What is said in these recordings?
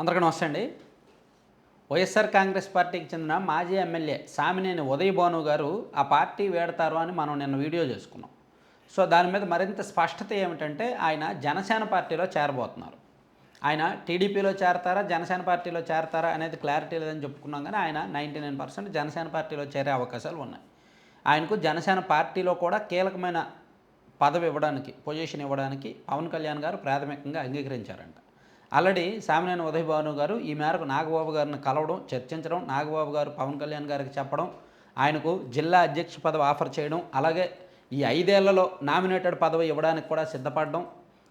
అందరికీ నమస్తే అండి. వైఎస్ఆర్ కాంగ్రెస్ పార్టీకి చెందిన మాజీ ఎమ్మెల్యే సామినేని ఉదయ్ భాను గారు ఆ పార్టీ వేడతారు అని మనం నిన్న వీడియో చేసుకున్నాం. సో దాని మీద మరింత స్పష్టత ఏమిటంటే ఆయన జనసేన పార్టీలో చేరబోతున్నారు. ఆయన టీడీపీలో చేరతారా జనసేన పార్టీలో చేరతారా అనేది క్లారిటీ లేదని చెప్పుకున్నాం కానీ ఆయన నైంటీ నైన్ పర్సెంట్ జనసేన పార్టీలో చేరే అవకాశాలు ఉన్నాయి. ఆయనకు జనసేన పార్టీలో కూడా కీలకమైన పదవి ఇవ్వడానికి పొజిషన్ ఇవ్వడానికి పవన్ కళ్యాణ్ గారు ప్రాథమికంగా అంగీకరించారంట. ఆల్రెడీ సామినేని ఉదయభాను గారు ఈ మేరకు నాగబాబు గారిని కలవడం చర్చించడం నాగబాబు గారు పవన్ కళ్యాణ్ గారికి చెప్పడం ఆయనకు జిల్లా అధ్యక్ష పదవి ఆఫర్ చేయడం అలాగే ఈ ఐదేళ్ళలో నామినేటెడ్ పదవి ఇవ్వడానికి కూడా సిద్ధపడడం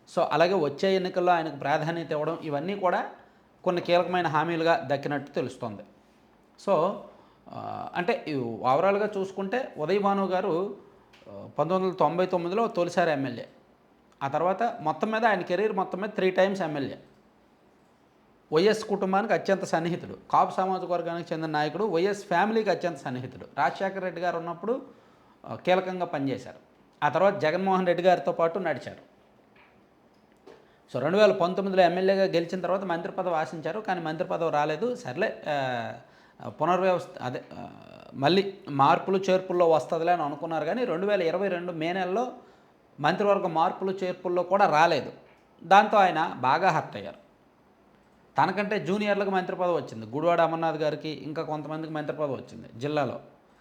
సో అలాగే వచ్చే ఎన్నికల్లో ఆయనకు ప్రాధాన్యత ఇవ్వడం ఇవన్నీ కూడా కొన్ని కీలకమైన హామీలుగా దక్కినట్టు తెలుస్తోంది. సో అంటే ఓవరాల్గా చూసుకుంటే ఉదయ్ భాను గారు పంతొమ్మిది వందల తొంభై తొమ్మిదిలో తొలిసారి ఎమ్మెల్యే. ఆ తర్వాత మొత్తం మీద ఆయన కెరీర్ మొత్తం మీద త్రీ టైమ్స్ ఎమ్మెల్యే. వైఎస్ కుటుంబానికి అత్యంత సన్నిహితుడు. కాపు సామాజిక వర్గానికి చెందిన నాయకుడు వైఎస్ ఫ్యామిలీకి అత్యంత సన్నిహితుడు. రాజశేఖర రెడ్డి గారు ఉన్నప్పుడు కీలకంగా పనిచేశారు. ఆ తర్వాత జగన్మోహన్ రెడ్డి గారితో పాటు నడిచారు. సో రెండు వేల పంతొమ్మిదిలో ఎమ్మెల్యేగా గెలిచిన తర్వాత మంత్రి పదవి ఆశించారు కానీ మంత్రి పదవి రాలేదు. సర్లే పునర్వ్యవస్థ అదే మళ్ళీ మార్పులు చేర్పుల్లో వస్తుందిలే అని అనుకున్నారు కానీ రెండు వేల ఇరవై రెండు మే నెలలో మంత్రివర్గ మార్పులు చేర్పుల్లో కూడా రాలేదు. దాంతో ఆయన బాగా హర్ట్ అయ్యారు. తనకంటే జూనియర్లకు మంత్రి పదవి వచ్చింది. గుడివాడ అమర్నాథ్ గారికి ఇంకా కొంతమందికి మంత్రి పదవి వచ్చింది జిల్లాలో.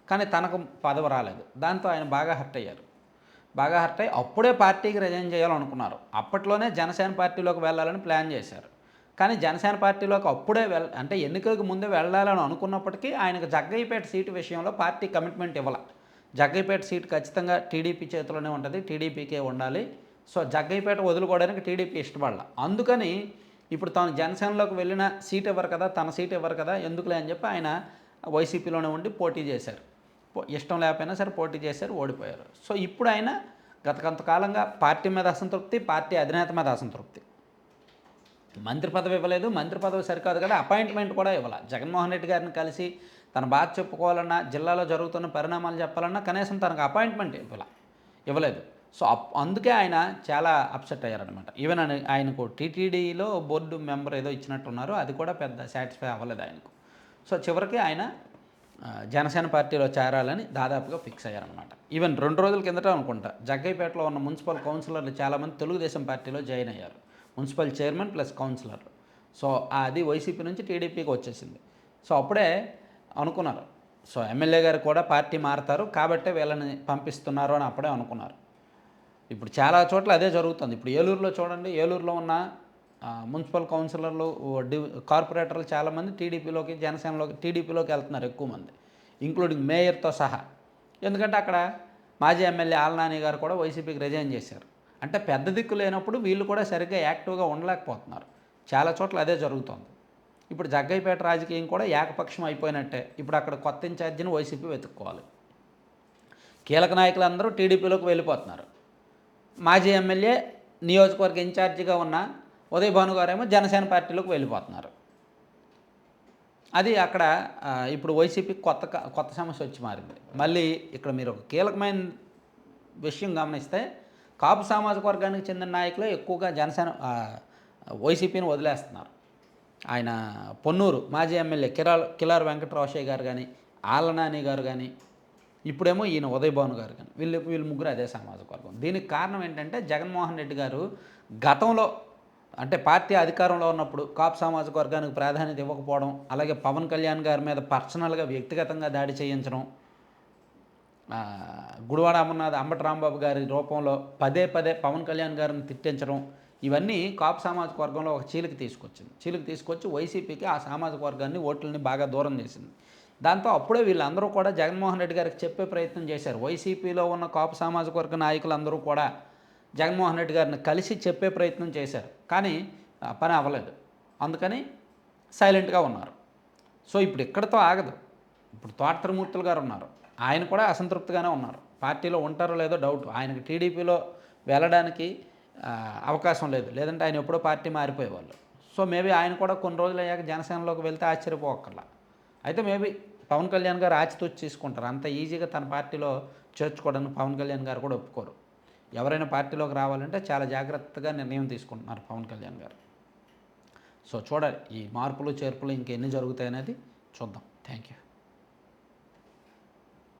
కానీ తనకు పదవి రాలేదు. దాంతో ఆయన బాగా హర్ట్ అయ్యారు. బాగా హర్ట్ అయ్యి అప్పుడే పార్టీకి రిజైన్ చేయాలనుకున్నారు. అప్పట్లోనే జనసేన పార్టీలోకి వెళ్ళాలని ప్లాన్ చేశారు. కానీ జనసేన పార్టీలోకి అప్పుడే వెళ్ అంటే ఎన్నికలకు ముందే వెళ్ళాలని అనుకున్నప్పటికీ ఆయనకు జగ్గయ్యపేట సీటు విషయంలో పార్టీ కమిట్మెంట్ ఇవ్వాల. జగ్గయ్యపేట సీటు ఖచ్చితంగా టీడీపీ చేతిలోనే ఉంటుంది. టీడీపీకే ఉండాలి. సో జగ్గయ్యపేట వదులుకోవడానికి టీడీపీ ఇష్టపడాల. అందుకని ఇప్పుడు తాను జనసేనలోకి వెళ్ళిన సీట్ ఇవ్వరు కదా తన సీట్ ఇవ్వరు కదా ఎందుకులే అని చెప్పి ఆయన వైసీపీలోనే ఉండి పోటీ చేశారు. ఇష్టం లేకపోయినా సరే పోటీ చేశారు ఓడిపోయారు. సో ఇప్పుడు ఆయన గత కొంతకాలంగా పార్టీ మీద అసంతృప్తి పార్టీ అధినేత మీద అసంతృప్తి. మంత్రి పదవి ఇవ్వలేదు మంత్రి పదవి సరికాదు కదా అపాయింట్మెంట్ కూడా ఇవ్వాలి. జగన్మోహన్ రెడ్డి గారిని కలిసి తన బాధ చెప్పుకోవాలన్నా జిల్లాలో జరుగుతున్న పరిణామాలు చెప్పాలన్నా కనీసం తనకు అపాయింట్మెంట్ ఇవ్వాల. ఇవ్వలేదు. సో అప్- అందుకే ఆయన చాలా అప్సెట్ అయ్యారనమాట ఈవెన్ ఆయనకు టీటీడీలో బోర్డు మెంబర్ ఏదో ఇచ్చినట్టున్నారు అది కూడా పెద్ద సాటిస్ఫై అవ్వలేదు ఆయనకు. సో చివరికి ఆయన జనసేన పార్టీలో చేరాలని దాదాపుగా ఫిక్స్ అయ్యారనమాట ఈవెన్ రెండు రోజుల కిందట అనుకుంటా జగ్గైపేటలో ఉన్న మున్సిపల్ కౌన్సిలర్లు చాలామంది తెలుగుదేశం పార్టీలో జాయిన్ అయ్యారు. Municipal chairman plus councillor. So అది వైసీపీ నుంచి టీడీపీకి వచ్చేసింది. సో అప్పుడే అనుకున్నారు. సో ఎమ్మెల్యే గారు కూడా పార్టీ మారతారు కాబట్టే వీళ్ళని పంపిస్తున్నారు అని అప్పుడే అనుకున్నారు. ఇప్పుడు చాలా చోట్ల అదే జరుగుతుంది. ఇప్పుడు ఏలూరులో చూడండి ఏలూరులో ఉన్న మున్సిపల్ కౌన్సిలర్లు డి కార్పొరేటర్లు చాలామంది టీడీపీలోకి జనసేనలోకి టీడీపీలోకి వెళ్తున్నారు ఎక్కువ మంది ఇంక్లూడింగ్ మేయర్తో సహా. ఎందుకంటే అక్కడ మాజీ ఎమ్మెల్యే ఆలనాని గారు కూడా వైసీపీకి రిజైన్ చేశారు. అంటే పెద్ద దిక్కు లేనప్పుడు వీళ్ళు కూడా సరిగ్గా యాక్టివ్గా ఉండలేకపోతున్నారు. చాలా చోట్ల అదే జరుగుతోంది. ఇప్పుడు జగ్గైపేట రాజకీయం కూడా ఏకపక్షం అయిపోయినట్టే. ఇప్పుడు అక్కడ కొత్త ఇన్ఛార్జిని వైసీపీ వెతుక్కోవాలి. కీలక నాయకులందరూ టీడీపీలోకి వెళ్ళిపోతున్నారు. మాజీ ఎమ్మెల్యే నియోజకవర్గ ఇన్ఛార్జిగా ఉన్న ఉదయ్ భాను గారేమో జనసేన పార్టీలోకి వెళ్ళిపోతున్నారు. అది అక్కడ ఇప్పుడు వైసీపీ కొత్త కొత్త సమస్య వచ్చి మారింది. మళ్ళీ ఇక్కడ మీరు ఒక కీలకమైన విషయం గమనిస్తే కాపు సామాజిక వర్గానికి చెందిన నాయకులు ఎక్కువగా జనసేన వైసీపీని వదిలేస్తున్నారు. ఆయన పొన్నూరు మాజీ ఎమ్మెల్యే కిరాల్ కిలార్ వెంకటరామయ్య గారు కానీ ఆలనాని గారు కానీ ఇప్పుడేమో ఈయన ఉదయభవన్ గారు కానీ వీళ్ళు వీళ్ళు ముగ్గురు అదే సామాజిక వర్గం. దీనికి కారణం ఏంటంటే జగన్మోహన్ రెడ్డి గారు గతంలో అంటే పార్టీ అధికారంలో ఉన్నప్పుడు కాప్ సామాజిక వర్గానికి ప్రాధాన్యత ఇవ్వకపోవడం అలాగే పవన్ కళ్యాణ్ గారి మీద పర్సనల్గా వ్యక్తిగతంగా దాడి చేయించడం గుడివాడ అమర్నాథ్ అంబటి రాంబాబు గారి రూపంలో పదే పదే పవన్ కళ్యాణ్ గారిని తిట్టించడం ఇవన్నీ కాపు సామాజిక వర్గంలో ఒక చీలిక తీసుకొచ్చింది. చీలిక తీసుకొచ్చి వైసీపీకి ఆ సామాజిక వర్గాన్ని ఓట్లని బాగా దూరం చేసింది. దాంతో అప్పుడే వీళ్ళందరూ కూడా జగన్మోహన్ రెడ్డి గారికి చెప్పే ప్రయత్నం చేశారు. వైసీపీలో ఉన్న కాపు సామాజిక వర్గ నాయకులందరూ కూడా జగన్మోహన్ రెడ్డి గారిని కలిసి చెప్పే ప్రయత్నం చేశారు. కానీ పని అవ్వలేదు. అందుకని సైలెంట్గా ఉన్నారు. సో ఇప్పుడు ఇక్కడతో ఆగదు. ఇప్పుడు తోటత్రమూర్తులు గారు ఉన్నారు. ఆయన కూడా అసంతృప్తిగానే ఉన్నారు. పార్టీలో ఉంటారో లేదో డౌట్. ఆయనకి టీడీపీలో వెళ్ళడానికి అవకాశం లేదు. లేదంటే ఆయన ఎప్పుడో పార్టీ మారిపోయేవాళ్ళు. సో మేబీ ఆయన కూడా కొన్ని రోజులు అయ్యాక జనసేనలోకి వెళ్తే ఆశ్చర్యపోకర్లా అయితే మేబీ పవన్ కళ్యాణ్ గారు ఆచితూచి తీసుకుంటారు అంత ఈజీగా తన పార్టీలో చేర్చుకోవడానికి పవన్ కళ్యాణ్ గారు కూడా ఒప్పుకోరు. ఎవరైనా పార్టీలోకి రావాలంటే చాలా జాగ్రత్తగా నిర్ణయం తీసుకుంటున్నారు పవన్ కళ్యాణ్ గారు. సో చూడాలి ఈ మార్పులు చేర్పులు ఇంకెన్ని జరుగుతాయనేది చూద్దాం. Thank you